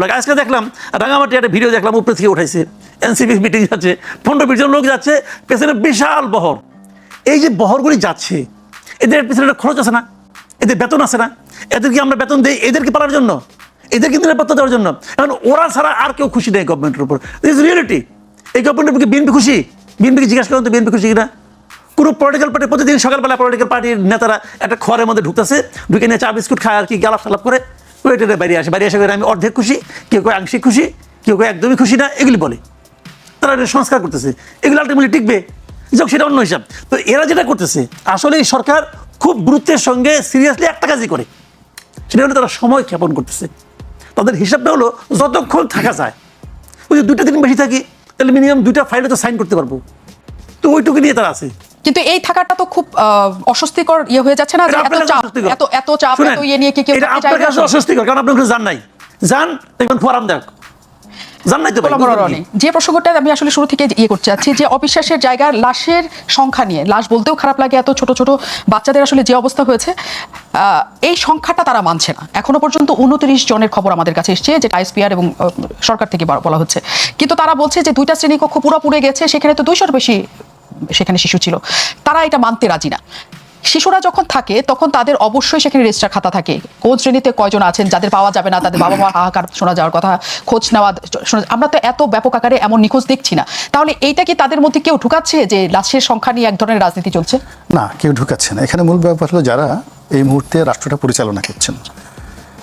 লাগে আজকে দেখলাম, রাঙামাটি একটা ভিডিও দেখলাম, উপরে থেকে উঠাইছে। এনসিপি মিটিং যাচ্ছে, পনেরো বিশ জন লোক যাচ্ছে, পেছনে বিশাল বহর। এই যে বহরগুলি যাচ্ছে, এদের পিছনে একটা খরচ আছে না? এদের বেতন আছে না? এদেরকে আমরা বেতন দিই, এদেরকে পালার জন্য? এদেরকে নিরাপত্তা দেওয়ার জন্য? এখন ওরা ছাড়া আর কেউ খুশি নেই গভর্নমেন্টের উপর। দিস রিয়েলিটি এই গভর্নমেন্টের উপর বিএনপি খুশি? বিএনপিকে জিজ্ঞাসা করুন তো বিএনপি খুশি কিনা? কোনো পলিটিক্যাল পার্টি প্রতিদিন সকালবেলা পলিটিক্যাল পার্টির নেতারা একটা খড়ের মধ্যে ঢুকতেছে, ঢুকে নিয়ে চা, বিস্কুট খায় আর কি গালাপ সালাপ করে। ওইটা বাইরে আসে বাইরে আসে করে আমি অর্ধেক খুশি, কেউ কেউ আংশিক খুশি, কেউ কেউ একদমই খুশি না, এগুলি বলে। তারা এটা সংস্কার করতেছে। এগুলো আলটিমেটলি টিকবে। যাক, সেটা অন্য হিসাব। তো এরা যেটা করতেছে, আসলে এই সরকার খুব গুরুত্বের সঙ্গে সিরিয়াসলি একটা কাজই করে। সেটা হলো তারা সময় ক্ষেপণ করতেছে। তাদের হিসাবটা হলো, যতক্ষণ থাকা যায়, ওই যে দুটা দিন বেশি থাকি, তাহলে মিনিমাম দুইটা ফাইলে তো সাইন করতে পারব। তো ওইটুকু নিয়ে তারা আছে। কিন্তু এই থাকাটা তো খুব অস্বস্তিকর ইয়ে হয়ে যাচ্ছে না যে এত চাপ এত এত চাপ এত ইয়ে নিয়ে কি কেউ আপনার কাছে অস্বস্তিকর কারণ আপনার ওখানে যান নাই। যান দেখবেন গোলাম বুঝলেন রনি, কি? যে প্রসঙ্গটা আমি আসলে শুরু থেকে ইয়ে করতে চাচ্ছি যে অবিশ্বাসের জায়গায় লাশের সংখ্যা নিয়ে। লাশ বলতেও খারাপ লাগে এত ছোট ছোট বাচ্চাদের আসলে যে অবস্থা হয়েছে আহ, এই সংখ্যাটা তারা মানছে না। এখনও পর্যন্ত উনত্রিশ জনের খবর আমাদের কাছে এসছে যেটা আইসপিআর এবং সরকার থেকে বলা- হচ্ছে। কিন্তু তারা বলছে যে দুইটা শ্রেণীকক্ষ পুরো পুড়ে গেছে সেখানে তো দুইশোর বেশি সেখানে শিশু ছিল, তারা এটা মানতে রাজি না। শিশুরা যখন থাকে, তখন তাদের অবশ্যই সেখানে রেজিস্টার খাতা থাকে। কোন শ্রেণীতে কয়জন আছেন, যাদের পাওয়া যাবে না, তাদের বাবা মা হাহাকার শোনা যাওয়ার কথা, খোঁজ নেওয়া আমরা তো এত ব্যাপক আকারে এমন নিখোঁজ দেখছি না। তাহলে এইটা কি তাদের মধ্যে কেউ ঢুকাচ্ছে যে লাশের সংখ্যা নিয়ে এক ধরনের রাজনীতি চলছে? না, কেউ ঢুকাচ্ছে না। এখানে মূল ব্যাপার হলো যারা এই মুহূর্তে রাষ্ট্রটা পরিচালনা করছেন,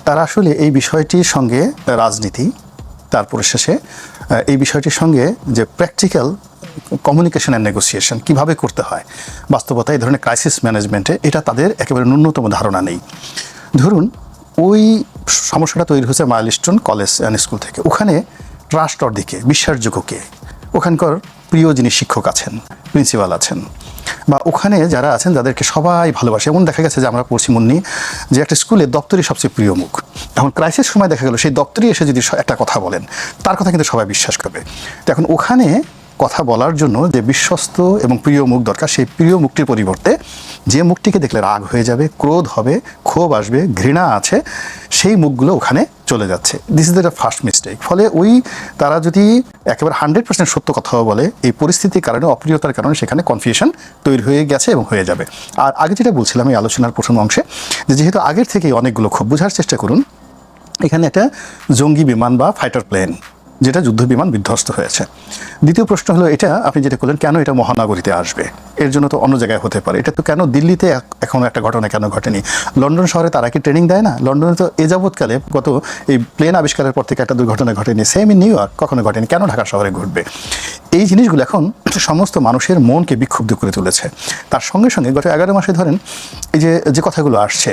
তারা আসলে এই বিষয়টির সঙ্গে রাজনীতি তারপরে শেষে এই বিষয়টির সঙ্গে যে প্র্যাকটিক্যাল কমিউনিকেশন অ্যান্ড নেগোসিয়েশন কীভাবে করতে হয় বাস্তবতা এই ধরনের ক্রাইসিস ম্যানেজমেন্টে এটা তাদের একেবারে ন্যূনতম ধারণা নেই। ধরুন, ওই সমস্যাটা তৈরি হয়েছে মাইলস্টোন কলেজ অ্যান্ড স্কুল থেকে। ওখানে ট্রাস্টর দিকে বিশ্বাসযোগ্যকে ওখানকার প্রিয় যিনি শিক্ষক আছেন প্রিন্সিপাল আছেন। বা ওখানে যারা আছেন, যাদেরকে সবাই ভালোবাসে। এমন দেখা গেছে যে আমরা পড়ছি মুন্নি, যে একটা স্কুলে দপ্তরই সবচেয়ে প্রিয় মুখ। এখন ক্রাইসিস সময় দেখা গেল, সেই দপ্তরই এসে যদি একটা কথা বলেন, তার কথা কিন্তু সবাই বিশ্বাস করবে। তো এখন ওখানে কথা বলার জন্য যে বিশ্বস্ত এবং প্রিয় মুখ দরকার, সেই প্রিয় মুখটির পরিবর্তে যে মুখটিকে দেখলে রাগ হয়ে যাবে, ক্রোধ হবে, ক্ষোভ আসবে, ঘৃণা আছে, সেই মুখগুলো ওখানে চলে যাচ্ছে। This is the first mistake ফলে ওই তারা যদি একেবারে হান্ড্রেড পার্সেন্ট সত্য কথাও বলে, এই পরিস্থিতির কারণে, অপ্রিয়তার কারণে সেখানে কনফিউশন তৈরি হয়ে গেছে এবং হয়ে যাবে। আর আগে যেটা বলছিলাম এই আলোচনার প্রথম অংশে, যে যেহেতু আগের থেকেই অনেকগুলো ক্ষোভ, বোঝার চেষ্টা করুন, এখানে একটা জঙ্গি বিমান বা ফাইটার প্লেন যেটা যুদ্ধ বিমান বিধ্বস্ত হয়েছে। দ্বিতীয় প্রশ্ন হলো, এটা আপনি যেটা করলেন, কেন এটা মহানগরীতে আসবে? এর জন্য তো অন্য জায়গায় হতে পারে। এটা তো কেন দিল্লিতে এক- এখনও একটা ঘটনা কেন ঘটেনি? লন্ডন শহরে তারা কি ট্রেনিং দেয় না? লন্ডনে তো এ যাবৎকালে গত এই প্লেন আবিষ্কারের পর থেকে একটা দুর্ঘটনা ঘটেনি। সেম ইন নিউ ইয়র্ক কখনো ঘটেনি। কেন ঢাকা শহরে ঘটবে? এই জিনিসগুলো এখন সমস্ত মানুষের মনকে বিক্ষুব্ধ করে তুলেছে। তার সঙ্গে সঙ্গে গত এগারো মাসে ধরেন এই যে যে কথাগুলো আসছে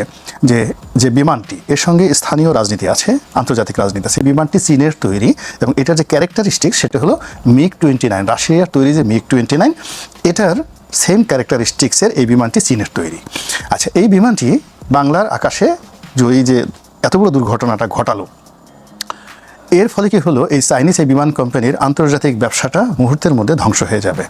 যে যে বিমানটি, এর সঙ্গে স্থানীয় রাজনীতি আছে, আন্তর্জাতিক রাজনীতি আছে। বিমানটি চীনের তৈরি এবং এটার যে ক্যারেক্টারিস্টিক সেটা হলো মিগ টোয়েন্টি নাইন রাশিয়ার তৈরি যে মিগ টোয়েন্টি নাইন এটার সেম ক্যারেক্টারিস্টিক্সের এই বিমানটি চীনের তৈরি। আচ্ছা এই বিমানটি বাংলার আকাশে যে যে এত বড় দুর্ঘটনাটা ঘটালো এর ফলে কি হলো? এই চাইনিজ এই বিমান কোম্পানির আন্তর্জাতিক ব্যবসাটা মুহূর্তের মধ্যে ধ্বংস হয়ে যাবে।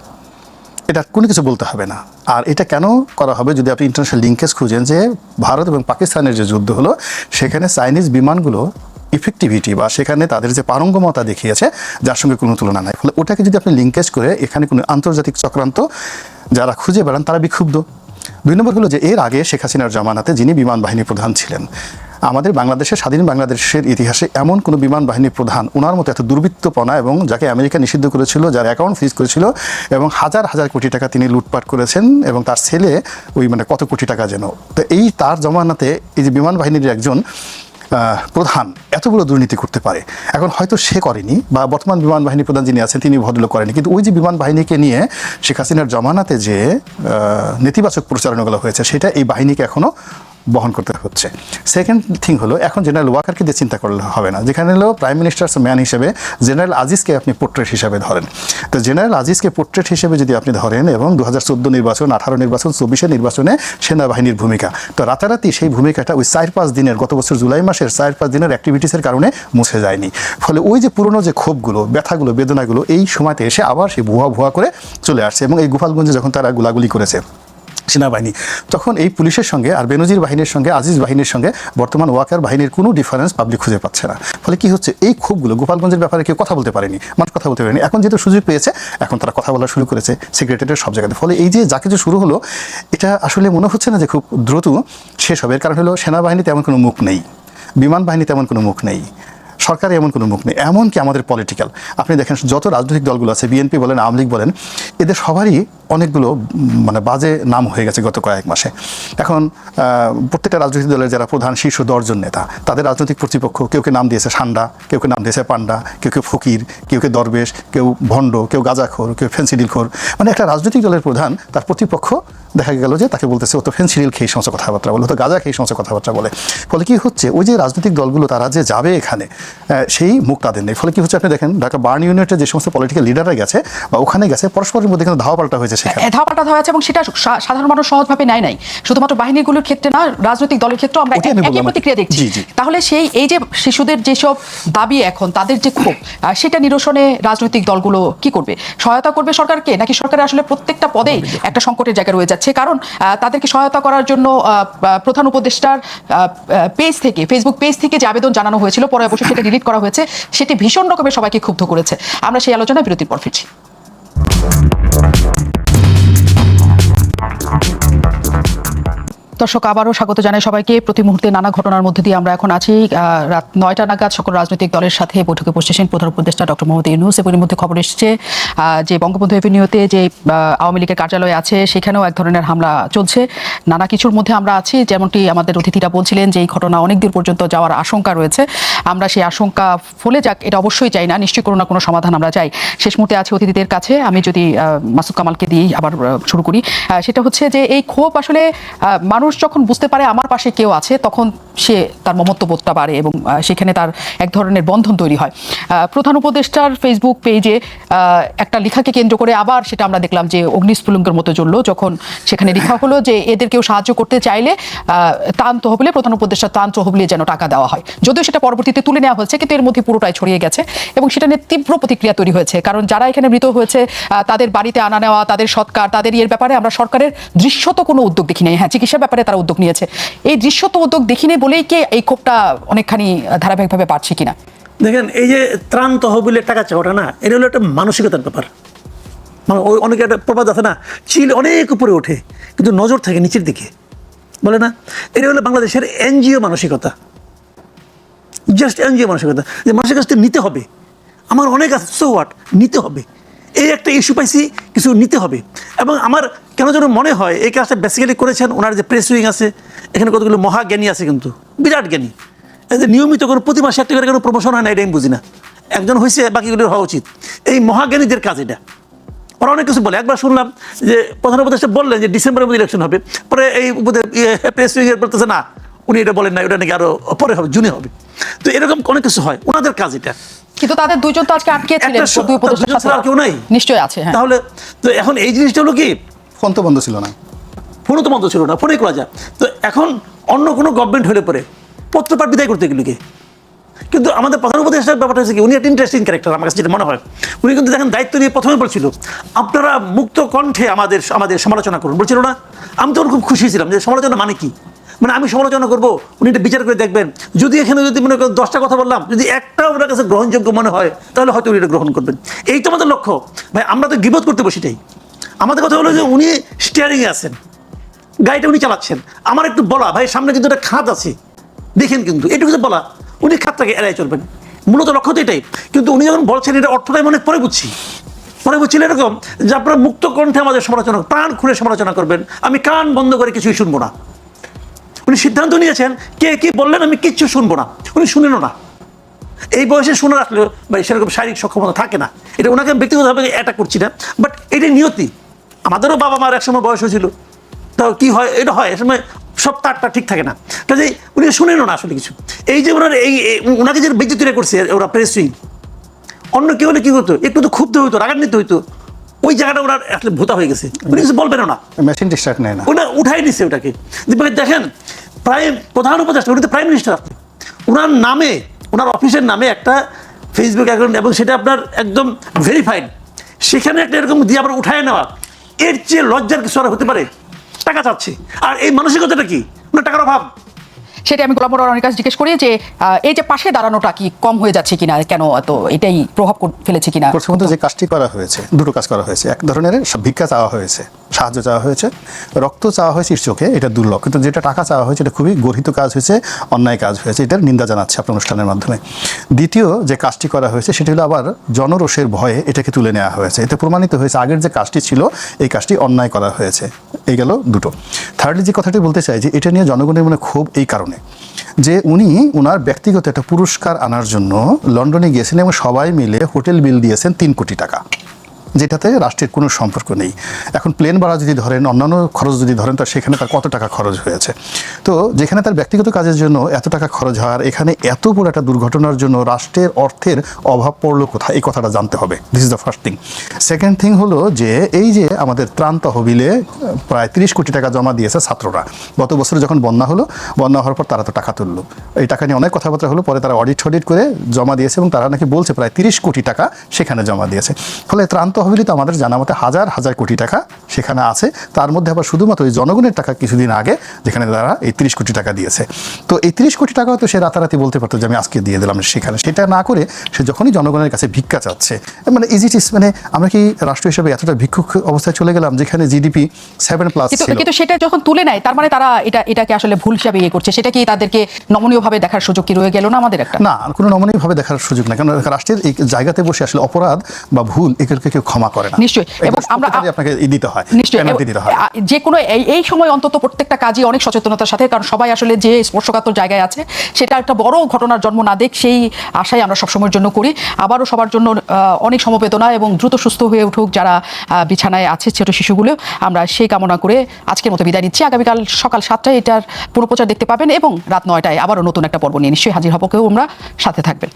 এটা কোনো কিছু বলতে হবে না। আর এটা কেন করা হবে? যদি আপনি ইন্টারন্যাশনাল লিঙ্কেজ খুঁজেন যে ভারত এবং পাকিস্তানের যে যুদ্ধ হলো, সেখানে চাইনিজ বিমানগুলো ইফেক্টিভিটি বা সেখানে তাদের যে পারঙ্গমতা দেখিয়েছে, যার সঙ্গে কোনো তুলনা নাই। ফলে ওটাকে যদি আপনি লিঙ্কেজ করে এখানে কোনো আন্তর্জাতিক চক্রান্ত যারা খুঁজে বেড়ান, তারা বিক্ষুব্ধ। দুই নম্বর হলো যে এর আগে শেখ হাসিনার জামানাতে যিনি বিমান বাহিনী প্রধান ছিলেন আমাদের বাংলাদেশের স্বাধীন বাংলাদেশের ইতিহাসে এমন কোনো বিমান বাহিনী প্রধান ওনার মতো এত দুর্বৃত্তপনা এবং যাকে আমেরিকা নিষিদ্ধ করেছিল, যার অ্যাকাউন্ট ফ্রিজ করেছিল এবং হাজার হাজার কোটি টাকা তিনি লুটপাট করেছেন এবং তার ছেলে ওই মানে কত কোটি টাকা যেন। তো এই তার জমানাতে এই যে বিমান বাহিনীর একজন প্রধান এতগুলো দুর্নীতি করতে পারে। এখন হয়তো সে করেনি বা বর্তমান বিমান বাহিনী প্রধান যিনি আছেন, তিনি ভদ্রলোক করেনি। কিন্তু ওই যে বিমান বাহিনীকে নিয়ে শেখ হাসিনার জমানাতে যে নেতিবাচক প্রচারণাগুলো হয়েছে, সেটা এই বাহিনীকে এখনও বহন করতে হচ্ছে। সেকেন্ড থিং হলো, এখন জেনারেল ওয়াকারকে দিয়ে চিন্তা করলে হবে না। যেখানে হলো প্রাইম মিনিস্টার্স ম্যান হিসেবে জেনারেল আজিজকে আপনি পোর্ট্রেট হিসেবে ধরেন। তো জেনারেল আজিজকে পোর্ট্রেট হিসেবে যদি আপনি ধরেন এবং দু হাজার চোদ্দ নির্বাচন, আঠারো নির্বাচন, চব্বিশে নির্বাচনে সেনাবাহিনীর ভূমিকা, তো রাতারাতি সেই ভূমিকাটা ওই চার পাঁচ দিনের, গত বছর জুলাই মাসের চার পাঁচ দিনের অ্যাক্টিভিটিসের কারণে মুছে যায়নি। ফলে ওই যে পুরনো যে ক্ষোভগুলো, ব্যথাগুলো, বেদনাগুলো, এই সময়তে এসে আবার সেই ভুয়া ভুয়া করে চলে আসছে এবং এই গোপালগঞ্জে যখন তারা গুলাগুলি করেছে সেনাবাহিনী। তখন এই পুলিশের সঙ্গে আর বেনজির বাহিনীর সঙ্গে, আজিজ বাহিনীর সঙ্গে বর্তমান ওয়াকার বাহিনীর কোনো ডিফারেন্স পাবলিক খুঁজে পাচ্ছে না। ফলে কি হচ্ছে? এই ক্ষোভগুলো গোপালগঞ্জের ব্যাপারে কেউ কথা বলতে পারেনি, মানুষ কথা বলতে পারেনি। এখন যেহেতু সুযোগ পেয়েছে, এখন তারা কথা বলা শুরু করেছে সেক্রেটারিয়েটের সব জায়গাতে। ফলে এই যে যা কিছু শুরু হলো, এটা আসলে মনে হচ্ছে না যে খুব দ্রুত শেষ হবে। এর কারণ হলো সেনাবাহিনী তেমন কোনো মুখ নেই, বিমান বাহিনী তেমন কোনো মুখ নেই। সরকারে এমন কোনো মুখ নেই, এমনকি আমাদের পলিটিক্যাল আপনি দেখেন যত রাজনৈতিক দলগুলো আছে বিএনপি বলেন, আওয়ামী লীগ বলেন, এদের সবারই অনেকগুলো মানে বাজে নাম হয়ে গেছে গত কয়েক মাসে। এখন প্রত্যেকটা রাজনৈতিক দলের যারা প্রধান শীর্ষ দশজন নেতা, তাদের রাজনৈতিক কর্তৃপক্ষ কেউ কেউ নাম দিয়েছে সান্ডা, কেউ কেউ নাম দিয়েছে পান্ডা, কেউ কেউ ফকির, কেউ কেউ দরবেশ, কেউ ভণ্ড, কেউ গাঁজাখোর, কেউ ফেন্সিডিলখোর। মানে একটা রাজনৈতিক দলের প্রধান, তার প্রতিপক্ষ দেখা গেল যে তাকে বলতেছে, ও তো ফেন্সিডিল খেয়ে সমস্ত কথাবার্তা বলে তো গাঁজা খেয়ে সমস্ত কথাবার্তা বলে। ফলে কি হচ্ছে, ওই যে রাজনৈতিক দলগুলো, তারা যে যাবে এখানে সেই মুখ তাদের নেই। ফলে কি হচ্ছে আপনি দেখেন ঢাকা বার্ন ইউনিটের যে সমস্ত পলিটিক্যাল লিডাররা গেছে বা ওখানে গেছে পরস্পরের মধ্যে কিন্তু ধাওয়া পাল্টা হয়েছে সেখানে। ধাওয়া পাল্টা হয়েছে এবং সেটা সাধারণ মানুষ সহজভাবে নেয় নাই। শুধুমাত্র বাহিনীগুলোর ক্ষেত্রে না রাজনৈতিক দলের ক্ষেত্রে আমরা একই। প্রতিক্রিয়া দেখছি। তাহলে সেই এই যে শিশুদের যেসব দাবি এখন তাদের যে ক্ষোভ সেটা নিরসনে রাজনৈতিক দলগুলো কি করবে? সহায়তা করবে সরকারকে নাকি সরকারের আসলে প্রত্যেকটা পদেই একটা সংকটের জায়গা রয়ে যাচ্ছে? কারণ তাদেরকে সহায়তা করার জন্য প্রধান উপদেষ্টার পেজ থেকে ফেসবুক পেজ থেকে যে আবেদন জানানো হয়েছিল পরে অবশ্যই সেটা ডিলিট করা হয়েছে, সেটি ভীষণ রকমের সবাইকে ক্ষুব্ধ করেছে। আমরা সেই আলোচনায় বিরতির পর ফিরছি। দর্শক আবারও স্বাগত জানাই সবাইকে। প্রতি মুহূর্তে নানা ঘটনার মধ্যে দিয়ে আমরা এখন আছি। রাত নয়টা নাগাদ সকল রাজনৈতিক দলের সাথে বৈঠকে বসেছেন প্রধান উপদেষ্টা ডক্টর মোহাম্মদ ইউনুস। এবং মধ্যে খবর এসেছে যে বঙ্গবন্ধু এভিনিউতে যে আওয়ামী লীগের কার্যালয় আছে সেখানেও এক ধরনের হামলা চলছে। নানা কিছুর মধ্যে আমরা আছি যেমনটি আমাদের অতিথিরা বলছিলেন যে এই ঘটনা অনেক দূর পর্যন্ত যাওয়ার আশঙ্কা রয়েছে। আমরা সেই আশঙ্কা ফলে যাক এটা অবশ্যই চাই না নিশ্চয়ই কোনো না কোনো সমাধান আমরা চাই। শেষ মুহূর্তে আছে অতিথিদের কাছে আমি যদি মাসুদ কামালকে দিয়েই আবার শুরু করি। সেটা হচ্ছে যে এই ক্ষোভ আসলে আহ, মানুষ যখন বুঝতে পারে আমার পাশে কেউ আছে, তখন সে তার মমত্ব বোধটা বাড়ে এবং সেখানে তার এক ধরনের বন্ধন তৈরি হয়। প্রধান উপদেষ্টার ফেসবুক পেজে একটা লেখাকে কেন্দ্র করে আবার সেটা আমরা দেখলাম যে অগ্নিস্ফুলঙ্গের মতো জ্বললো, যখন সেখানে লেখা হলো যে এদের কেউ সাহায্য করতে চাইলে তান তহবিলে, প্রধান উপদেষ্টা তান তহবিলে যেন টাকা দেওয়া হয়। যদিও সেটা পরবর্তীতে তুলে নেওয়া হয়েছে, কিন্তু এর মধ্যে পুরোটাই ছড়িয়ে গেছে এবং সেটা নিয়ে তীব্র প্রতিক্রিয়া তৈরি হয়েছে। কারণ যারা এখানে মৃত হয়েছে তাদের বাড়িতে আনা নেওয়া, তাদের সৎকার, তাদের ইয়ের ব্যাপারে আমরা সরকারের দৃশ্যত কোনো উদ্যোগ দেখি নাই। হ্যাঁ চিকিৎসার ব্যাপারে তারা উদ্যোগ নিয়েছে। এই দৃশ্যত উদ্যোগ দেখিনি বলেই কি এই ক্ষোভটা অনেকখানি ধারাবাহিকভাবে বাড়ছে কিনা? দেখেন, এই যে ত্রাণ তহবিলের টাকা চাওয়াটা না, এটা হলো একটা মানসিকতার ব্যাপার। মানে ওই অনেকে একটা প্রবাদ আছে না, চিল অনেক উপরে ওঠে, কিন্তু নজর থাকে নিচের দিকে। বলে না? এটা হলো বাংলাদেশের এনজিও মানসিকতা। জাস্ট এনজিও মানসিকতা। যে মানুষের কাছ থেকে নিতে হবে। আমার অনেক আছে সো হোয়াট নিতে হবে। এই একটা ইস্যু পাইছি, কিছু নিতে হবে। এবং আমার কেন যেন মনে হয়, এই কাজটা বেসিক্যালি করেছেন ওনার যে প্রেস উইং আছে, এখানে কতগুলো মহাজ্ঞানী আছে কিন্তু, বিরাট জ্ঞানী। এই যে নিয়মিত কোনো প্রতি মাসে একটা করে কোনো প্রমোশন হয় না এটা আমি বুঝি না। একজন হয়েছে বাকিগুলোর হওয়া উচিত। এই মহাজ্ঞানীদের কাজ এটা। ওরা অনেক কিছু বলে। একবার শুনলাম যে প্রধান উপদেষ্টা বললেন যে ডিসেম্বরের মধ্যে ইলেকশন হবে। পরে এই প্রেস উইংয়ের বলতেছে, না, উনি এটা বলেন না ওটা নাকি আরও পরে হবে, জুনে হবে। তো এরকম অনেক কিছু হয়। ওনাদের কাজ এটা। কিন্তু তাদের দুইজন তো আজকে আটকে ছিলেন দুই উপদেষ্টার সাথে কেউ নাই? নিশ্চয়ই আছে হ্যাঁ। তাহলে তো এখন এই জিনিসটা হলো কি? ফোন তো বন্ধ ছিল না। ফোনও তো বন্ধ ছিল না ফোনেই করা যায়। তো এখন অন্য কোনো গভর্নমেন্ট হলে পরে পত্রপাঠ বিদায় করতে গেলে কি? কিন্তু আমাদের প্রধান উপদেষ্টার ব্যাপারটা হচ্ছে কি উনি একটা ইন্টারেস্টিং ক্যারেক্টার আমার কাছে যেটা মনে হয়। উনি কিন্তু দেখেন দায়িত্ব নিয়ে প্রথমে বলছিল আপনারা মুক্ত কণ্ঠে আমাদের আমাদের সমালোচনা করুন। বলছিল না। আমি তখন খুব খুশি ছিলাম যে সমালোচনা মানে কি? মানে আমি সমালোচনা করব, উনি এটা বিচার করে দেখবেন। যদি এখানে যদি মনে করেন দশটা কথা বললাম, যদি একটা ওনার কাছে গ্রহণযোগ্য মনে হয়, তাহলে হয়তো উনি এটা গ্রহণ করবেন। এই তো আমাদের লক্ষ্য। ভাই, আমরা তো গিবোধ করতে বসি বসিটাই আমাদের কথা হলো যে উনি স্টিয়ারিংয়ে আছেন। গাড়িটা উনি চালাচ্ছেন। আমার একটু বলা, ভাই, সামনে কিন্তু একটা খাত আছে। দেখেন কিন্তু, এটুকু বলা, উনি খাতটাকে এড়াই চলবেন। মূলত লক্ষ্য তো এটাই। কিন্তু উনি যখন বলছেন, এটা অর্থটাই মনে পরে বুঝছি। পরে বুঝছিল এরকম যে আপনারা মুক্ত কণ্ঠে আমাদের সমালোচনা প্রাণ খুলে সমালোচনা করবেন। আমি কান বন্ধ করে কিছুই শুনব না। উনি সিদ্ধান্ত নিয়েছেন কে কি বললেন আমি কিচ্ছু শুনব না। উনি শুনেনও না। এই বয়সে শুনে রাখলে বা সেরকম শারীরিক সক্ষমতা থাকে না। এটা ওনাকে ব্যক্তিগতভাবে অ্যাটাক করছি না। বাট এটাই নিয়তি। আমাদেরও বাবা মার একসময় বয়স হয়েছিল। তাও কি হয় এটা হয় এ সময় সব তারটা ঠিক থাকে না। কাজে উনি শুনেনও না আসলে কিছু। এই যে ওনার এই ওনাকে যে বিদ্যুতিরা করছে ওরা প্রেস অন্য কেউ হলে কি হতো? একটু তো ক্ষুব্ধ হইতো রাগান্বিত হইতো। ওই জায়গাটা ওনার আসলে ভোতা হয়ে গেছে। উনি কিছু বলবেনও না। মেশিন ডিস্ট্রাক্ট নেয় না। ওটা উঠাই নিছে ওটাকে। দেখেন প্রাইম প্রধান উপদেষ্টা উনি তো প্রাইম মিনিস্টার আপনি। ওনার নামে ওনার অফিসের নামে একটা ফেসবুক অ্যাকাউন্ট এবং সেটা আপনার একদম ভেরিফাইড সেখানে একটা এরকম দিয়ে আবার উঠায় নেওয়া। এর চেয়ে লজ্জার কিছু আর হতে পারে? টাকা চাচ্ছে। আর এই মানসিকতাটা কি? ওনার টাকার অভাব। সেটা আমি গোলাম অনেক কাছে জিজ্ঞেস করি যে এই যে পাশে দাঁড়ানোটা কি কম হয়ে যাচ্ছে কিনা? কেন এত এটাই প্রভাব ফেলেছে কিনা? প্রথমত যে কাজটি করা হয়েছে দুটো কাজ করা হয়েছে। এক ধরনের সব ভিক্ষা চাওয়া হয়েছে। সাহায্য চাওয়া হয়েছে। রক্ত চাওয়া হয়েছে চোখে, এটা দুর্লভ। কিন্তু যেটা টাকা চাওয়া হয়েছে, এটা খুবই গর্হিত কাজ হয়েছে, অন্যায় কাজ হয়েছে। এটার নিন্দা জানাচ্ছে আপনার অনুষ্ঠানের মাধ্যমে। দ্বিতীয় যে কাজটি করা হয়েছে, সেটি হলো আবার জনরোষের ভয়ে এটাকে তুলে নেওয়া হয়েছে। এতে প্রমাণিত হয়েছে আগের যে কাজটি ছিল, এই কাজটি অন্যায় করা হয়েছে। এই গেল দুটো। থার্ডলি যে কথাটি বলতে চাই যে, এটা নিয়ে জনগণের মনে ক্ষোভ এই কারণে যে উনি ওনার ব্যক্তিগত একটা পুরস্কার আনার জন্য লন্ডনে গিয়েছেন এবং সবাই মিলে হোটেল বিল দিয়েছেন তিন কোটি টাকা। যেটাতে রাষ্ট্রের কোনো সম্পর্ক নেই। এখন প্লেন ভাড়া যদি ধরেন, অন্যান্য খরচ যদি ধরেন, তো সেখানে তার কত টাকা খরচ হয়েছে? তো যেখানে তার ব্যক্তিগত কাজের জন্য এত টাকা খরচ হওয়ার এখানে এত বড় একটা দুর্ঘটনার জন্য রাষ্ট্রের অর্থের অভাব পড়ল কোথায়? এই কথাটা জানতে হবে। This is the first thing second thing হলো যে, এই যে আমাদের ত্রাণ তহবিলে প্রায় তিরিশ কোটি টাকা জমা দিয়েছে ছাত্ররা। গত বছরে যখন বন্যা হলো, বন্যা হওয়ার পর তারা তো টাকা তুললো। এই টাকা নিয়ে অনেক কথাবার্তা হলো, পরে তারা অডিট অডিট করে জমা দিয়েছে এবং তারা নাকি বলছে প্রায় তিরিশ কোটি টাকা সেখানে জমা দিয়েছে। ফলে ত্রাণ তহবিলে তো আমাদের জানা মতে হাজার হাজার কোটি টাকা সেখানে আছে। তার মধ্যে আবার শুধুমাত্র ওই জনগণের টাকা কিছুদিন আগে যেখানে তারা এই তিরিশ কোটি টাকা দিয়েছে। তো এই তিরিশ কোটি টাকা তো সে রাতারাতি বলতে পারতো যে আমি আজকে দিয়ে দিলাম সেখানে। সেটা না করে সে যখনই জনগণের কাছে ভিক্ষা চাচ্ছে মানে ইজ ইট ইস মানে আমরা কি রাষ্ট্র হিসেবে এতটা ভিক্ষুক অবস্থায় চলে গেলাম যেখানে জিডিপি সেভেন প্লাস কিন্তু কিন্তু সেটা যখন তুলে নেয় তার মানে তারা এটা এটাকে আসলে ভুল হিসাবে ইয়ে করছে। সেটা কি তাদেরকে নমনীয়ভাবে দেখার সুযোগ কি রয়ে গেল না আমাদের একটা? না কোনো নমনীয়ভাবে দেখার সুযোগ না কারণ রাষ্ট্রের এই জায়গাতে বসে আসলে অপরাধ বা ভুল এগুলোকে কেউ ক্ষমা করে না। নিশ্চয়ই। এবং আমরা- আপনাকে দিতে হয় নিশ্চয়ই। দিতে হয়। যে কোনো এই সময় অন্তত প্রত্যেকটা কাজই অনেক সচেতনতার সাথে কারণ সবাই আসলে যে স্পর্শকাতর জায়গায় আছে সেটা একটা বড় ঘটনার জন্ম না দেখ সেই আশাই আমরা সবসময়ের জন্য করি। আবারও সবার জন্য অনেক সমবেদনা এবং দ্রুত সুস্থ হয়ে উঠুক যারা বিছানায় আছে ছোট শিশুগুলো আমরা সেই কামনা করে আজকের মতো বিদায় নিচ্ছি। আগামীকাল সকাল সাতটায় এটার পুরোপ্রচার দেখতে পাবেন এবং রাত নয়টায় আবারও নতুন একটা পর্ব নিয়ে নিশ্চয়ই হাজির হব। কেউ আমরা সাথে থাকবেন।